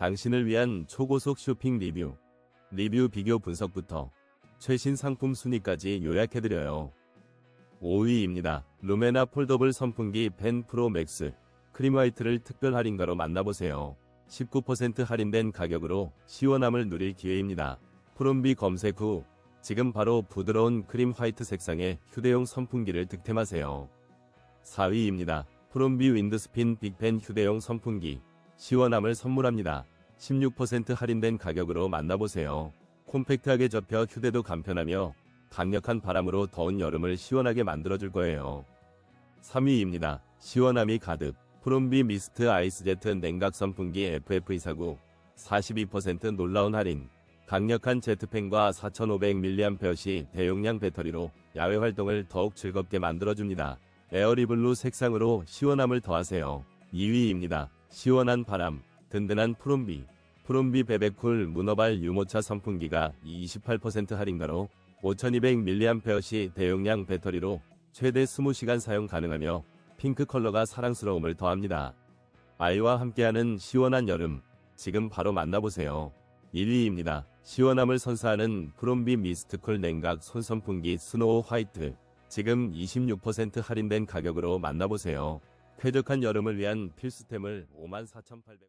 당신을 위한 초고속 쇼핑 리뷰, 리뷰 비교 분석부터 최신 상품 순위까지 요약해드려요. 5위입니다. 루메나 폴더블 선풍기 펜 프로 맥스 크림 화이트를 특별 할인가로 만나보세요. 19% 할인된 가격으로 시원함을 누릴 기회입니다. 프롬비 검색 후 지금 바로 부드러운 크림 화이트 색상의 휴대용 선풍기를 득템하세요. 4위입니다. 프롬비 윈드스핀 빅펜 휴대용 선풍기 시원함을 선물합니다. 16% 할인된 가격으로 만나보세요. 콤팩트하게 접혀 휴대도 간편하며 강력한 바람으로 더운 여름을 시원하게 만들어줄 거예요. 3위입니다. 시원함이 가득 프롬비 미스트 아이스제트 냉각 선풍기 FF249 42% 놀라운 할인 강력한 제트팬과 4500mAh 대용량 배터리로 야외 활동을 더욱 즐겁게 만들어줍니다. 에어리블루 색상으로 시원함을 더하세요. 2위입니다. 시원한 바람, 든든한 프롬비. 프롬비 베베쿨 문어발 유모차 선풍기가 28% 할인가로 5200mAh 대용량 배터리로 최대 20시간 사용 가능하며 핑크 컬러가 사랑스러움을 더합니다. 아이와 함께하는 시원한 여름, 지금 바로 만나보세요. 1위입니다. 시원함을 선사하는 프롬비 미스트쿨 냉각 손선풍기 스노우 화이트. 지금 26% 할인된 가격으로 만나보세요. 쾌적한 여름을 위한 필수템을 54,800